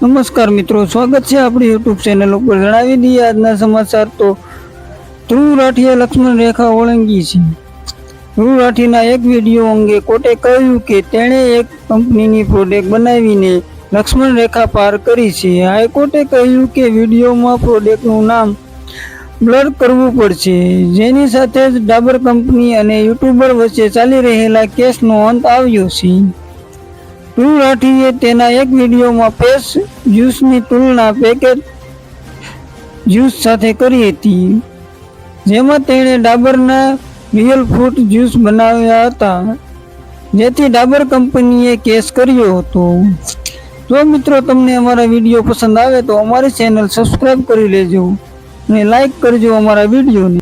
નમસ્કાર મિત્રો, સ્વાગત છે આપણી યુટ્યુબ ચેનલ ઉપર. જણાવી દઈએ આજના સમાચાર તો, ધ્રુવ રાઠીએ લક્ષ્મણ રેખા ઓળંગી છે. ધ્રુવ રાઠીના એક વીડિયો અંગે કોર્ટે કહ્યું કે તેણે એક કંપનીની પ્રોડક્ટ બનાવીને લક્ષ્મણ રેખા પાર કરી છે. હાઈકોર્ટે કહ્યું કે વિડીયોમાં પ્રોડક્ટનું નામ બ્લર કરવું પડશે. જેની સાથે જ ડાબર કંપની અને યુટ્યુબર વચ્ચે ચાલી રહેલા કેસનો અંત આવ્યો છે. ધ્રુવ રાઠીએ તેના એક વિડીયોમાં પેસ જ્યુસની તુલના પેકેટ જ્યુસ સાથે કરી હતી. જેમાં તેણે ડાબરના રિયલ ફ્રૂટ જ્યુસ બનાવ્યા હતા, જેથી ડાબર કંપનીએ કેસ કર્યો હતો. જો મિત્રો તમને અમારા વીડિયો પસંદ આવે તો અમારી ચેનલ સબસ્ક્રાઈબ કરી લેજો અને લાઈક કરજો અમારા વિડીયોને.